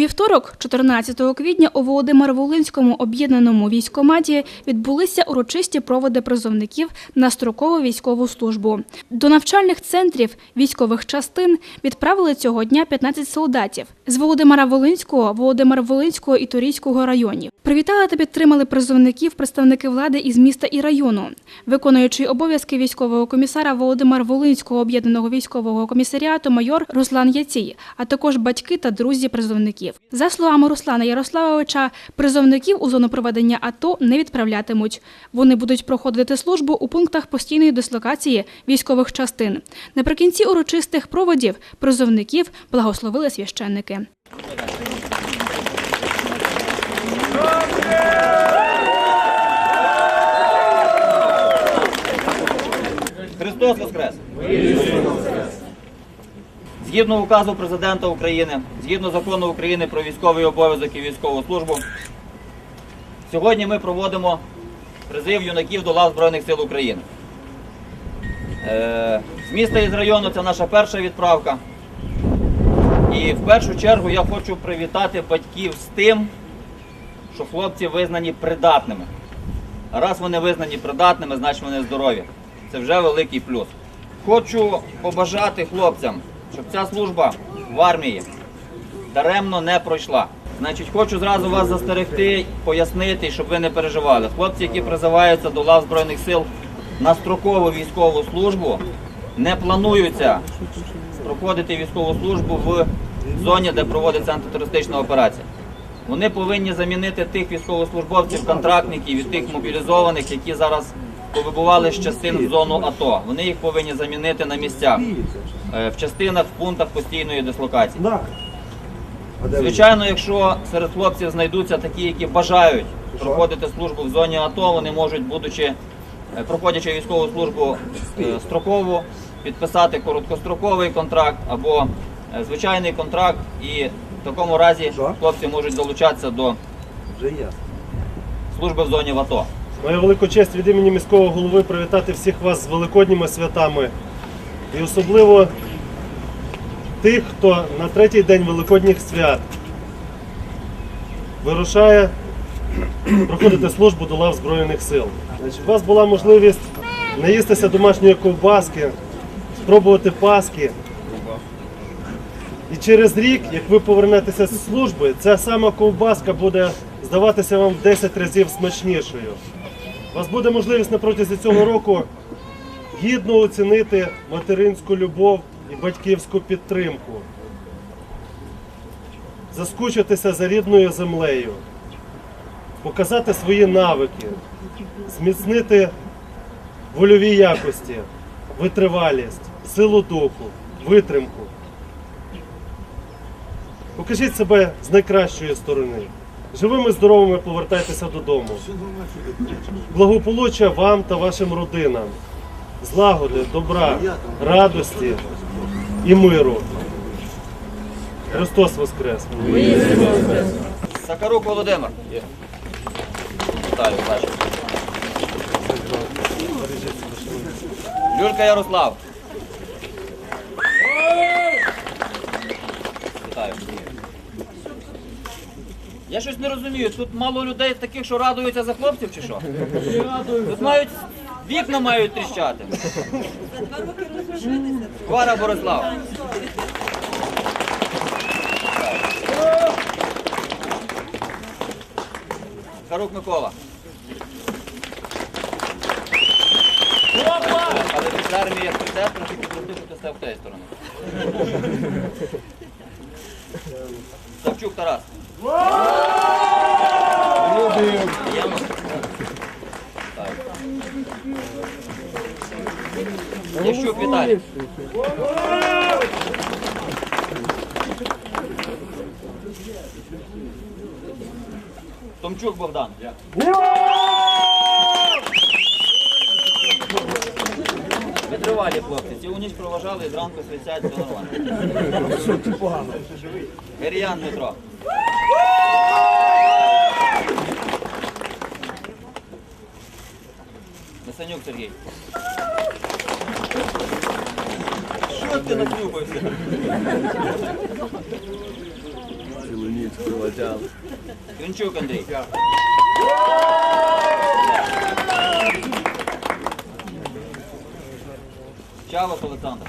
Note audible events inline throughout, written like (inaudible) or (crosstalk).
вівторок, 14 квітня, у Володимир-Волинському об'єднаному військкоматі відбулися урочисті проводи призовників на строкову військову службу. До навчальних центрів військових частин відправили цього дня 15 солдатів з Володимира Волинського, Володимир Волинського і Турійського районів. Привітали та підтримали призовників представники влади із міста і району. Виконуючий обов'язки військового комісара Володимир Волинського об'єднаного військового комісаріату майор Руслан Яцій, а також батьки та друзі призовників. За словами Руслана Ярославовича, призовників у зону проведення АТО не відправлятимуть. Вони будуть проходити службу у пунктах постійної дислокації військових частин. Наприкінці урочистих проводів призовників благословили священники. Христос Воскрес! Згідно указу Президента України, згідно закону України про військовий обов'язок і військову службу, сьогодні ми проводимо призив юнаків до лав Збройних сил України. Е, З міста і з району це наша перша відправка. І в першу чергу я хочу привітати батьків з тим, що хлопці визнані придатними. А раз вони визнані придатними, значить вони здорові. Це вже великий плюс. Хочу побажати хлопцям, щоб ця служба в армії даремно не пройшла. Значить, хочу зразу вас застерегти, пояснити, щоб ви не переживали. Хлопці, які призиваються до лав Збройних сил на строкову військову службу, не плануються проходити військову службу в зоні, де проводиться антитерористична операція. Вони повинні замінити тих військовослужбовців, контрактників і тих мобілізованих, які зараз повибували з частин в зону АТО. Вони їх повинні замінити на місцях, е, в частинах, в пунктах постійної дислокації. Звичайно, якщо серед хлопців знайдуться такі, які бажають проходити службу в зоні АТО, вони можуть, будучи е, проходячи військову службу е, строкову, підписати короткостроковий контракт або е, звичайний контракт, і в такому разі хлопці можуть долучатися до служби в зоні в АТО. Маю велику честь від імені міського голови привітати всіх вас з великодніми святами. І особливо тих, хто на третій день Великодніх свят вирушає проходити службу до лав Збройних сил. Значить, у вас була можливість наїстися домашньої ковбаски, спробувати паски. І через рік, як ви повернетеся з служби, ця сама ковбаска буде здаватися вам в 10 разів смачнішою. У вас буде можливість на протязі цього року гідно оцінити материнську любов і батьківську підтримку, заскучитися за рідною землею, показати свої навики, зміцнити вольові якості, витривалість, силу духу, витримку. Покажіть себе з найкращої сторони. Живими, здоровими повертайтеся додому. Благополуччя вам та вашим родинам, злагоди, добра, радості і миру. Христос Воскрес! Сакарук Володимир. Вітаю, бачу. Люлька Ярослав. Вітаю. Я щось не розумію, тут мало людей таких, що радуються за хлопців чи що? Тут мають вікна мають тріщати. Хвара Борислав. Харук Микола. Але після армії як прийде, трохи підрозди, що ти став в тієї сторони. (laughs) Савчук Тарас. Ящук Віталій. Томчук Богдан. Витривалі хлопці. Цілу ніч проважали і зранку світять, все нормально. Геріян Дмитро. Насанюк Сергій. Що ти наклюбився? Клінчук Андрій. Чалов Олександр.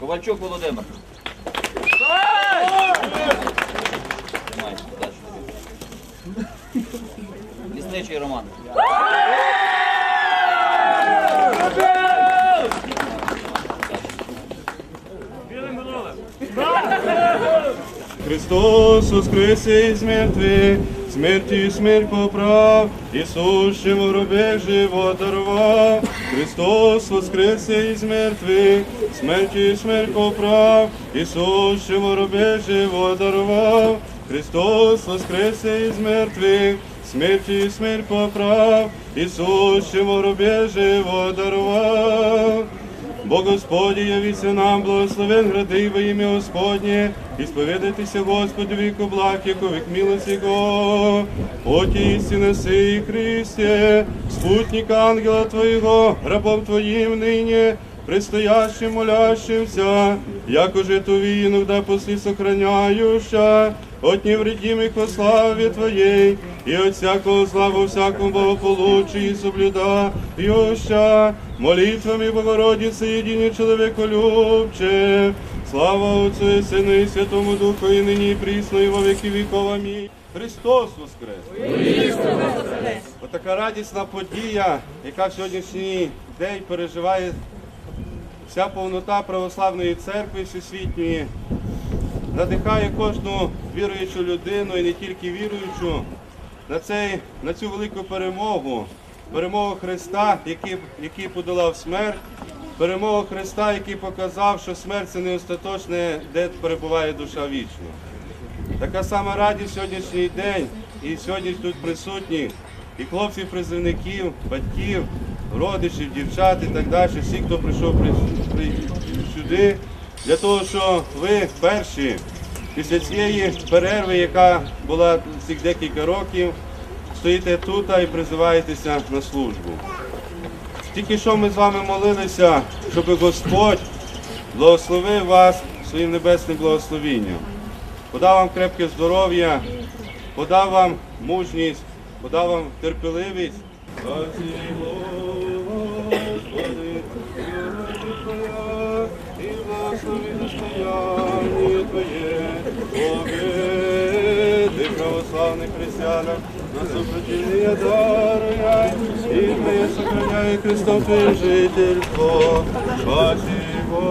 Ковальчук Володимир. Тримай, удачі тобі. Лісничий Роман. Христос воскресе из мертвых, смерти смерть поправ, и сущим в гробе живот даровав. Христос воскресе из мертвых, смерти смерть поправ, и сущим в гробе живот даровав. Христос воскресе из мертвых, смерти смерть поправ, и сущим в гробе живот даровав. Бо Господь явися нам, благословен гради во ім'я Господнє, і сповідайтеся Господу віку благ, яко вік милость Його. Оті істина сей Христе, спутника ангела Твоєго, рабом Твоїм нині, предстоящим молящимся, яко же ту вину, да после сохраняюща, от невредимых во славе Твоей, и от всякого зла во всяком благополучии соблюдающа, молитвами Богородицы, едине человеколюбче, слава Отцу и Сыну и Святому Духу, и ныне и присно, и во веки веков. Аминь. Христос Воскрес! Отака радісна подія, яка в сьогоднішній день переживає вся повнота православної церкви всесвітньої, надихає кожну віруючу людину і не тільки віруючу на, цей, на цю велику перемогу, перемогу Христа, який, який подолав смерть, перемогу Христа, який показав, що смерть це не остаточне, де перебуває душа вічна. Така сама радість сьогоднішній день і сьогодні тут присутні і хлопців, призивників, батьків, родичів, дівчат і так далі, всі, хто прийшов при, при, сюди, для того, що ви перші після цієї перерви, яка була цих декілька років, стоїте тут і призиваєтеся на службу. Тільки що ми з вами молилися, щоб Господь благословив вас своїм небесним благословінням подав вам крепке здоров'я, подав вам мужність, подав вам терпеливість. Достояння Твоє, победи православних християнам, на сопротивление даруя, і Твоє сохраняє Христом Твоє жительство. Спасибо,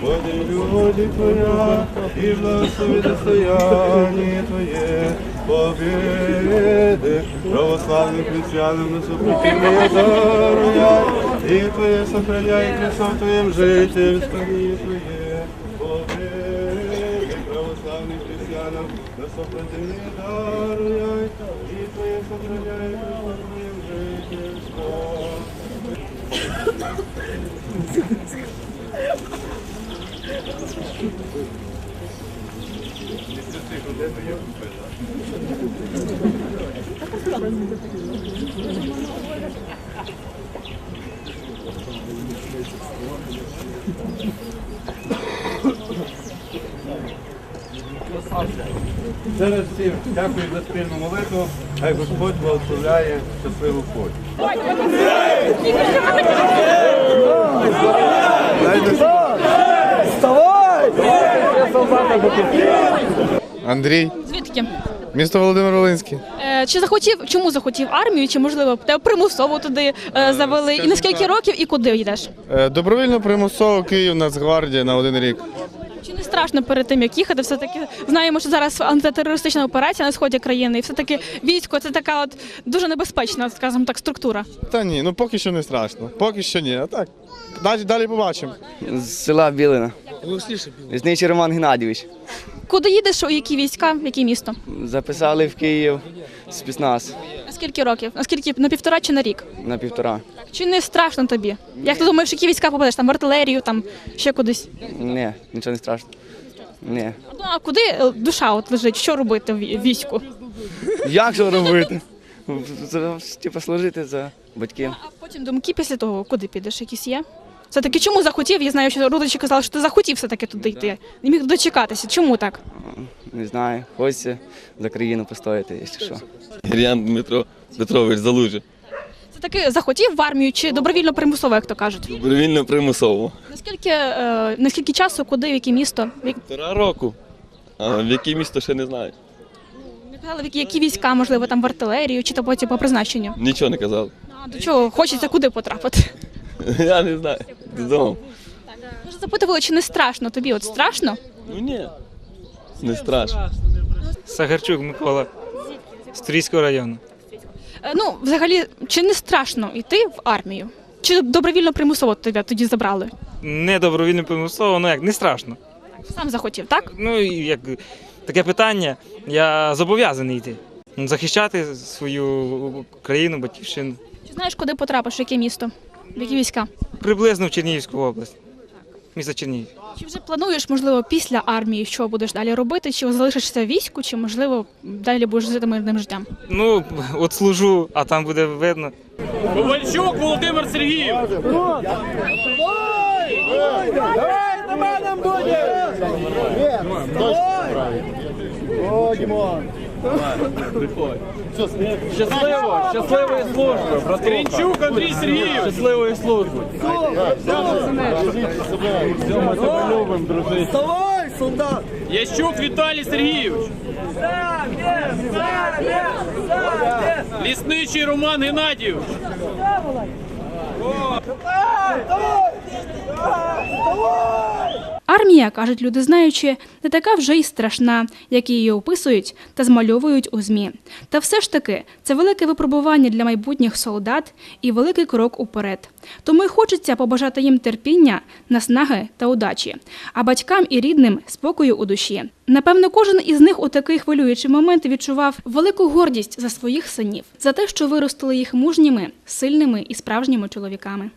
Господи, люди Твоя, и благослови достояние Твое, победы православным христианам на сопротивление даруя, и Твое сохраняй Христом Твоим жительстве Твое, победы православным христианам на сопротивление даруя, и Твое сохраняй Христом Твоим жительство. Зараз всім дякую за спільну молитву. Хай Господь благословляє щасливу путь. Андрій, Звідки? місто Володимир Волинський. Е, Чи захотів, чому захотів армію, чи можливо тебе примусово туди е, завели? І на скільки років і куди йдеш? Е, Добровільно примусово Київ Нацгвардія на один рік. Чи не страшно перед тим, як їхати? Все таки знаємо, що зараз антитерористична операція на сході країни, і все таки військо це така от дуже небезпечна, скажімо так, структура. Та ні, ну поки що не страшно. Поки що ні. А так. Далі, далі побачимо. З села Білина. Лісничий Роман Геннадійович. Куди їдеш? У які війська, в яке місто? Записали в Київ спецназ На скільки років? На скільки на півтора чи на рік? на півтора. Чи не страшно тобі? Як ти думаєш, які війська попадеш? Там в артилерію, там ще кудись? Ні, нічого не страшно. Ні. Ну а куди е, душа от лежить? Що робити в вій- війську? Як що робити? За- Типу служити за батьків. А потім думки після того, куди підеш? Якісь є? Все-таки чому захотів? Я знаю, що родичі казали, що ти захотів все-таки туди йти. Не міг дочекатися. Чому так? Не знаю, хочеться за країну постояти, якщо що. Гір'ян Дмитро Петрович Залужі. Це таки захотів в армію чи добровільно примусово, як то кажуть? Добровільно примусово. Наскільки, е, наскільки часу, куди, в яке місто? В Півтора року. А в яке місто ще не знаю. Не казали, в які, які війська, можливо, там в артилерію чи то потім по призначенню? Нічого не казав. А до чого хочеться куди потрапити? (laughs) Я не знаю. Додому. Може, запитували, чи не страшно тобі? От страшно? Ну ні. Не страшно. Сагарчук Микола з Турійського району. Е, Ну, взагалі, чи не страшно йти в армію? Чи добровільно примусово тебе тоді забрали? Не добровільно примусово, ну як не страшно. Сам захотів, так? Ну і як таке питання, я зобов'язаний йти. Захищати свою країну, батьківщину. Чи знаєш, куди потрапиш, в яке місто? В які війська? Приблизно в Чернігівську область. Місто Чернігів. Чи вже плануєш, можливо, після армії, що будеш далі робити? Чи залишишся в війську, чи можливо далі будеш жити мирним життям? Ну, от служу, а там буде видно. Ковальчук Володимир Сергійович. Щасливо, щасливої служби, братуха. Трінчук Андрій Сергійович. Щасливої служби. Ящук Віталій Сергійович. Лісничий Роман Геннадійович. Армія, кажуть люди знаючи, не така вже й страшна, як її описують та змальовують у ЗМІ. Та все ж таки це велике випробування для майбутніх солдат і великий крок уперед. Тому й хочеться побажати їм терпіння, наснаги та удачі, а батькам і рідним спокою у душі. Напевно, кожен із них у такий хвилюючий момент відчував велику гордість за своїх синів, за те, що виростили їх мужніми, сильними і справжніми чоловіками.